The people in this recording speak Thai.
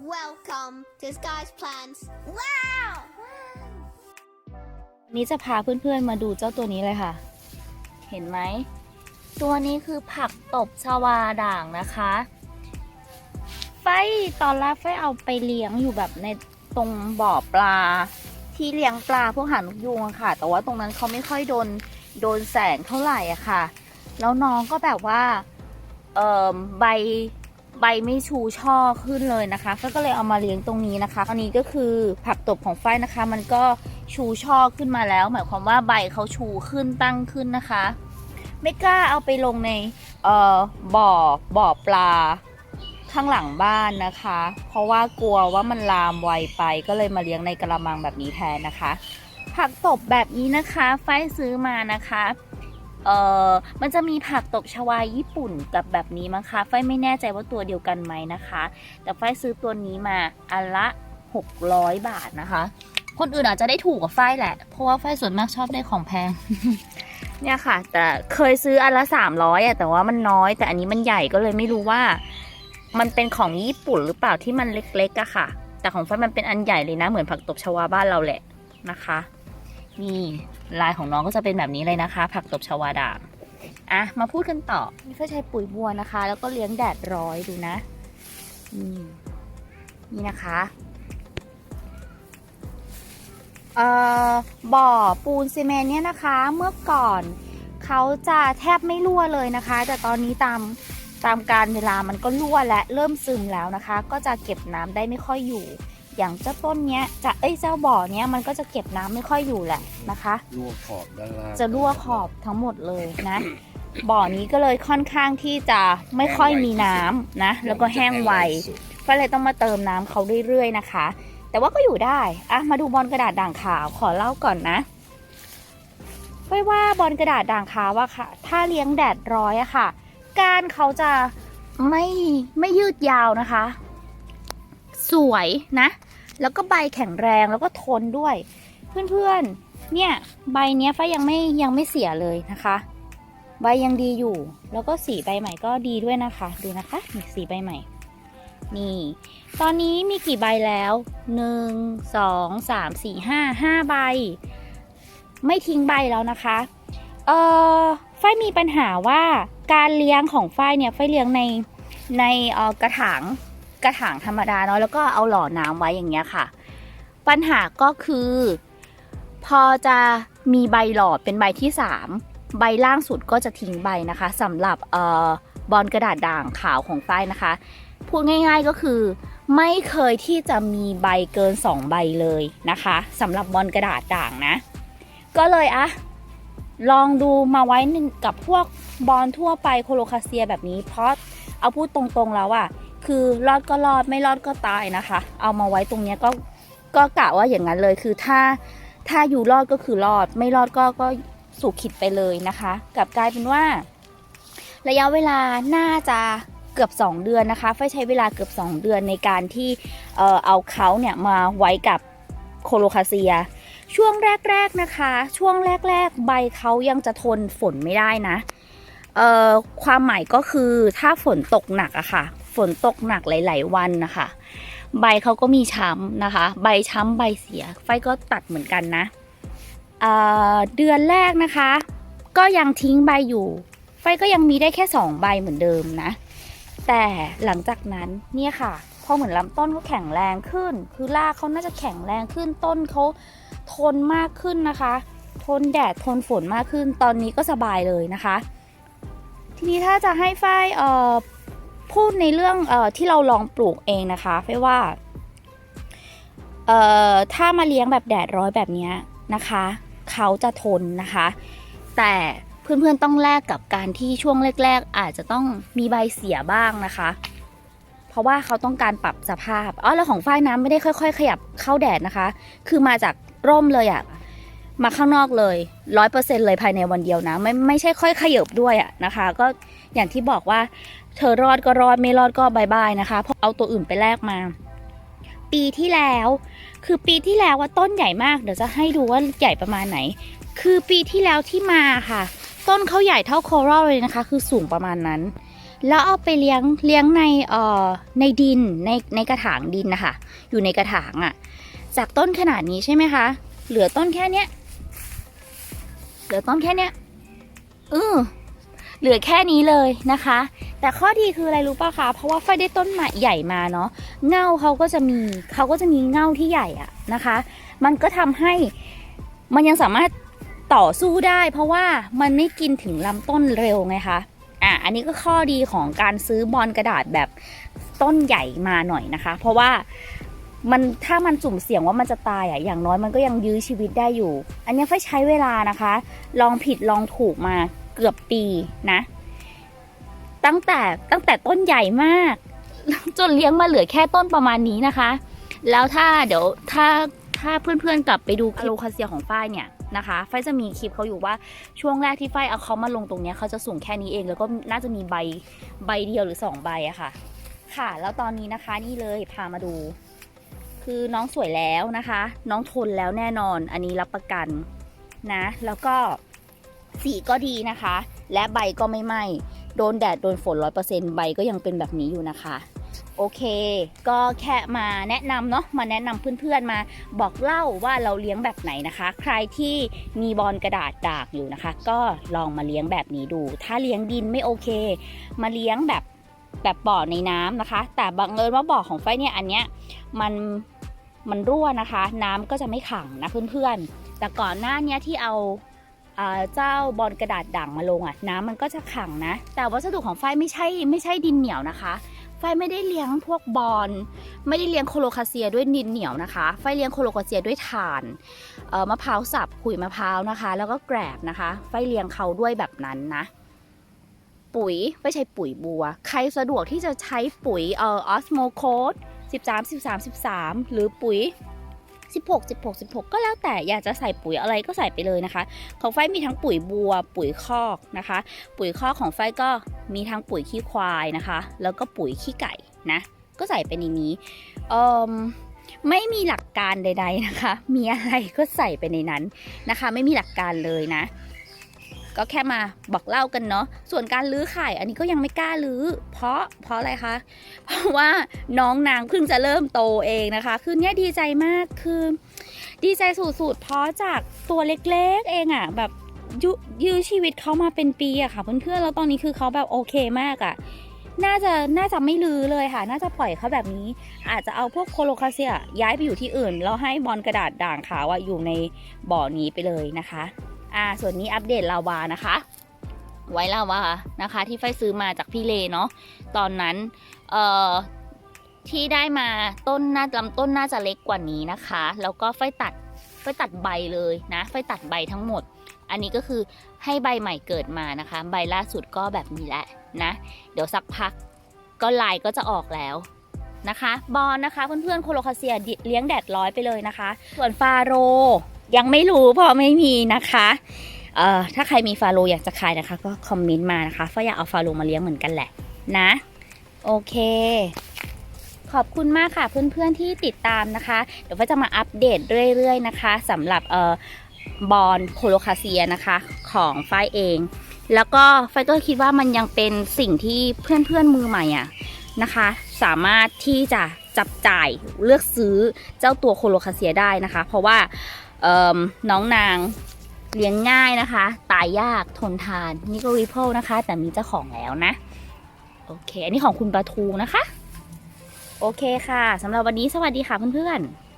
Welcome to Sky's Plans. Wow! วันนี้จะพาเพื่อนๆมาดูเจ้าตัวนี้เลยค่ะ เห็นไหม ตัวนี้คือผักตบชวาด่างนะคะ ไฟตอนแรกไฟเอาไปเลี้ยงอยู่แบบในตรงบ่อปลา ที่เลี้ยงปลาพวกหางนกยูงอะค่ะ แต่ว่าตรงนั้นเขาไม่ค่อยโดนโดนแสงเท่าไหร่อะค่ะ แล้วน้องก็แบบว่า เอ่อใบ ใบไม่ชูช่อขึ้นเลยนะคะไฟก็เลยเอามาเลี้ยงตรงนี้นะคะอันนี้ก็คือผักตบของไฟนะคะ มันก็ชูช่อขึ้นมาแล้ว หมายความว่าใบเขาชูขึ้นตั้งขึ้นนะคะ ไม่กล้าเอาไปลงในเอ่อบ่อบ่อปลาข้างหลังบ้านนะคะ เพราะว่ากลัวว่ามันลามไวไปก็เลยมาเลี้ยงในกระมังแบบนี้แทนนะคะ ผักตบแบบนี้นะคะไฟซื้อมานะคะ เออมันจะมีผักตบชวาญี่ปุ่นกับแบบนี้มั้งคะไฟไม่แน่ใจว่าตัวเดียวกันไหมนะคะ แต่ไฟซื้อตัวนี้มาอันละ 600 บาทนะคะ คนอื่นอาจจะได้ถูกกว่าไฟแหละ เพราะว่าไฟส่วนมากชอบได้ของแพง เนี่ยค่ะ แต่เคยซื้ออันละ 300อะแต่ว่ามันน้อย แต่อันนี้มันใหญ่ก็เลยไม่รู้ว่า มันเป็นของญี่ปุ่นหรือเปล่าที่มันเล็กๆอะค่ะ แต่ของไฟมันเป็นอันใหญ่เลยนะเหมือนผักตบชวาบ้านเราแหละนะคะ นี่ลายของน้องก็จะเป็นแบบนี้เลยนะคะ ผักตบชวาด่างอะมาพูดกันต่อนี่ก็ใช้ปุ๋ยบัวนะคะ แล้วก็เลี้ยงแดดร้อยดูนะนี่นี่นะคะเอ่อบ่อปูนซีเมนเนี่ยนะคะ เมื่อก่อนเขาจะแทบไม่รั่วเลยนะคะ แต่ตอนนี้ตามตามการเวลามันก็รั่วและเริ่มซึมแล้วนะคะ ก็จะเก็บน้ำได้ไม่ค่อยอยู่ อย่างเจ้าต้นเนี้ยจะเอ้ยเจ้าบ่อเนี้ยมันก็จะเก็บน้ำไม่ค่อยอยู่แหละนะคะ รั่วขอบด้านล่างจะรั่วขอบทั้งหมดเลยนะ บ่อนี้ก็เลยค่อนข้างที่จะไม่ค่อยมีน้ำนะ แล้วก็แห้งไวก็เลยต้องมาเติมน้ำเขาเรื่อยๆนะคะ แต่ว่าก็อยู่ได้อะมาดูบอลกระดาษด่างขาวขอเล่าก่อนนะไม่ว่าบอลกระดาษด่างขาวอะค่ะ ถ้าเลี้ยงแดดร้อยอะค่ะก้านเขาจะไม่ไม่ยืดยาวนะคะ สวยนะ แล้วก็ใบแข็งแรงแล้วก็ทนด้วย เพื่อนๆ เนี่ยใบเนี้ยฟ้ายังไม่ยังไม่เสียเลยนะคะ ใบยังดีอยู่ แล้วก็สีใบใหม่ก็ดีด้วยนะคะ ดูนะคะนี่สีใบใหม่ นี่ ตอนนี้มีกี่ใบแล้วหนึ่งสองสามสี่ห้าห้าใบ ไม่ทิ้งใบแล้วนะคะ เออฝ้ายมีปัญหาว่าการเลี้ยงของฝ้ายเนี่ยฝ้ายเลี้ยงในในออกระถาง กระถางธรรมดาเนาะแล้วก็เอาหล่อน้ำไว้อย่างเงี้ยค่ะ ปัญหาก็คือ พอจะมีใบหลอดเป็นใบที่สามใบล่างสุดก็จะทิ้งใบนะคะสำหรับเอ่อบอลกระดาษด่างขาวของฝ้ายนะคะ พูดง่ายๆก็คือ ไม่เคยที่จะมีใบเกิน 2 ใบเลยนะคะสำหรับบอลกระดาษด่างนะ ก็เลยอะลองดูมาไว้กับพวกบอลทั่วไปโคโลคาเซียแบบนี้ เพราะเอาพูดตรงๆแล้วอะ คือรอดก็รอดไม่รอดก็ตายนะคะ เอามาไว้ตรงเนี้ยก็ก็กะว่าอย่างนั้นเลยคือถ้าถ้าอยู่รอดก็คือรอด ไม่รอดก็ก็สู่ขิดไปเลยนะคะกลับกลายเป็นว่า ระยะเวลาน่าจะเกือบ 2 เดือนนะคะไฟใช้เวลาเกือบ 2 เดือนในการที่เออเอาเขาเนี่ยมาไว้กับโคโลคาเซีย ช่วงแรก ๆนะคะ ช่วงแรก ๆ ใบเขายังจะทนฝนไม่ได้นะเออความหมายก็คือถ้าฝนตกหนักอะค่ะ ฝนตกหนักหลาย ๆ วันนะคะ ใบเขาก็มีช้ำนะคะ ใบช้ำใบเสีย ไฟก็ตัดเหมือนกันนะเเดือนแรกนะคะ ก็ยังทิ้งใบอยู่ ไฟก็ยังมีได้แค่ 2 ใบเหมือนเดิมนะ แต่หลังจากนั้นเนี่ยค่ะพอเหมือนลำต้นเขาแข็งแรงขึ้น คือรากเขาน่าจะแข็งแรงขึ้นต้นเขาทนมากขึ้นนะคะ ทนแดดทนฝนมากขึ้น ตอนนี้ก็สบายเลยนะคะ ทีนี้ถ้าจะให้ฝ้ายเอ่อ พูดในเรื่องอที่เราลองปลูกเองนะคะฝ้ว่าถ้ามาเลี้ยงแบบแดดร้อยแบบนี้นะคะ เขาจะทนนะคะ แต่เพื่อนๆต้องแลกกับการที่ช่วงแรก ๆ อาจจะต้องมีใบเสียบ้างนะคะ เพราะว่าเขาต้องการปรับสภาพอ๋อแล้วของฝ้ายน้ำไม่ได้ค่อย ๆ ขยับเข้าแดดนะคะ คือมาจากร่มเลยอะ มาข้างนอกเลยร้อยเปอร์เซ็นเลยภายในวันเดียวนะ ไม่ไม่ใช่ค่อยขยบด้วยอะนะคะ ก็อย่างที่บอกว่า เธอรอดก็รอดไม่รอดก็บายบายนะคะเพราะเอาตัวอื่นไปแลกมา ปีที่แล้ว คือปีที่แล้วว่าต้นใหญ่มากเดี๋ยวจะให้ดูว่าใหญ่ประมาณไหน คือปีที่แล้วที่มาค่ะ ต้นเขาใหญ่เท่าโคราลเลยนะคะ คือสูงประมาณนั้นแล้วเอาไปเลี้ยงเลี้ยงในเอ่อในดินในในกระถางดินนะคะอยู่ในกระถางอะ่ะ จากต้นขนาดนี้ใช่ไหมคะ เหลือต้นแค่เนี้ย เหลือต้นแค่เนี้ยเออเหลือแค่นี้เลยนะคะ แต่ข้อดีคืออะไรรู้ป่ะคะ เพราะว่าไฟได้ต้นใหม่ใหญ่มาเนาะ เง่าเขาก็จะมีเขาก็จะมีเง่าที่ใหญ่อะนะคะ มันก็ทำให้มันยังสามารถต่อสู้ได้ เพราะว่ามันไม่กินถึงลำต้นเร็วไงคะ อะ อันนี้ก็ข้อดีของการซื้อบอลกระดาษแบบต้นใหญ่มาหน่อยนะคะ เพราะว่า มันถ้ามันสุ่มเสี่ยงว่ามันจะตายอะอย่างน้อยมันก็ยังยื้อชีวิตได้อยู่ อันนี้ไฟใช้เวลานะคะ ลองผิดลองถูกมาเกือบปีนะ ตั้งแต่ตั้งแต่ต้นใหญ่มาก จนเลี้ยงมาเหลือแค่ต้นประมาณนี้นะคะ แล้วถ้าเดี๋ยวถ้าถ้าเพื่อนๆกลับไปดูอะโลคาเซียของฝ้ายเนี่ยนะคะฝ้ายจะมีคลิปเขาอยู่ว่าช่วงแรกที่ฝ้ายเอาเขามาลงตรงนี้เขาจะสูงแค่นี้เอง แล้วก็น่าจะมีใบใบเดียวหรือสองใบอะค่ะ ค่ะ แล้วตอนนี้นะคะนี่เลยพามาดู คือน้องสวยแล้วนะคะ น้องทนแล้วแน่นอน อันนี้รับประกันนะ แล้วก็สีก็ดีนะคะ และใบก็ไม่ไหม้ โดนแดดโดนฝนร้อยเปอร์เซ็นต์ใบก็ยังเป็นแบบนี้อยู่นะคะ โอเค ก็แค่มาแนะนำเนาะ มาแนะนำเพื่อนๆ มาบอกเล่าว่าเราเลี้ยงแบบไหนนะคะ ใครที่มีบอลกระดาษดากอยู่นะคะ ก็ลองมาเลี้ยงแบบนี้ดู ถ้าเลี้ยงดินไม่โอเค มาเลี้ยงแบบ แบบบ่อในน้ำนะคะ แต่บังเอิญว่าบ่อของไฟเนี่ยอันเนี้ยมันมันรั่วนะคะ น้ำก็จะไม่ขังนะเพื่อนๆ แต่ก่อนหน้าเนี้ยที่เอาเจ้าบอลกระดาษด่างมาลงอะน้ำมันก็จะขังนะ แต่วัสดุของไฟไม่ใช่ไม่ใช่ดินเหนียวนะคะ ไฟไม่ได้เลี้ยงพวกบอลไม่ได้เลี้ยงโคโลคาเซียด้วยดินเหนียวนะคะ ไฟเลี้ยงโคโลคาเซียด้วยถ่านมะพร้าวสับขุยมะพร้าวนะคะ แล้วก็แกรบนะคะ ไฟเลี้ยงเขาด้วยแบบนั้นนะ ปุ๋ยไม่ใช่ปุ๋ยบัว ใครสะดวกที่จะใช้ปุ๋ยเอ่อออสโมโคด13 13 13 หรือปุ๋ย 16 16 16 ก็แล้วแต่อยากจะใส่ปุ๋ยอะไรก็ใส่ไปเลยนะคะ ของไฟมีทั้งปุ๋ยบัว ปุ๋ยคอกนะคะ ปุ๋ยคอกของไฟก็มีทั้งปุ๋ยขี้ควายนะคะ แล้วก็ปุ๋ยขี้ไก่นะ ก็ใส่ไปในนี้เอ่มไม่มีหลักการใด ๆนะคะ มีอะไรก็ใส่ไปในนั้นนะคะ ไม่มีหลักการเลยนะ ก็แค่มาบอกเล่ากันเนาะส่วนการลื้อไข่อันนี้ก็ยังไม่กล้าลื้อ เพราะเพราะอะไรคะ เพราะว่าน้องนางเพิ่งจะเริ่มโตเองนะคะ คือเนี้ยดีใจมากคือ ดีใจสุดๆเพราะจากตัวเล็กๆเองอะ่ะแบบย,ยื้อชีวิตเขามาเป็นปีอะค่ะเพื่อนๆแล้วตอนนี้คือเขาแบบโอเคมากอะ่ะน่าจะน่าจะไม่ลือเลยค่ะ น่าจะปล่อยเขาแบบนี้ อาจจะเอาพวกโคโลคาเซียย้ายไปอยู่ที่อื่น แล้วให้บอลกระดาษด่างขาวอะอยู่ในบ่อนี้ไปเลยนะคะ อ่าส่วนนี้อัปเดตลาวานะคะ ไว้ลาวานะคะ ที่ไฟซื้อมาจากพี่เลเนาะตอนนั้นเอ่อที่ได้มาต้นน่าลำต้นน่าจะเล็กกว่านี้นะคะ แล้วก็ไฟตัดไฟตัดใบเลยนะไฟตัดใบทั้งหมด อันนี้ก็คือให้ใบใหม่เกิดมานะคะ ใบล่าสุดก็แบบนี้แหละนะ เดี๋ยวสักพักก็ลายก็จะออกแล้วนะคะ บอลนะคะเพื่อนๆโคโลคาเซียเลี้ยงแดดร้อยไปเลยนะคะ ส่วนฟาโร ยังไม่รู้เพราะไม่มีนะคะเอ่อถ้าใครมีฟาโรอยากจะขายนะคะ ก็คอมเมนต์มานะคะฟ้าอยากเอาฟาโรมาเลี้ยงเหมือนกันแหละนะ โอเค ขอบคุณมากค่ะเพื่อนๆที่ติดตามนะคะ เดี๋ยวฟ้าจะมาอัปเดตเรื่อยๆนะคะสำหรับเอ่อบอลโคโลคาเซียนะคะของฝ้ายเอง แล้วก็ไฟก็คิดว่ามันยังเป็นสิ่งที่เพื่อนๆมือใหม่อะนะคะ สามารถที่จะจับจ่ายเลือกซื้อเจ้าตัวโคโลคาเซียได้นะคะ เพราะว่า น้องนางเลี้ยงง่ายนะคะ ตายยากทนทาน นี่ก็รีเพลนะคะ แต่มีเจ้าของแล้วนะ โอเค อันนี้ของคุณปลาทูนะคะ โอเคค่ะสำหรับวันนี้สวัสดีค่ะเพื่อนๆ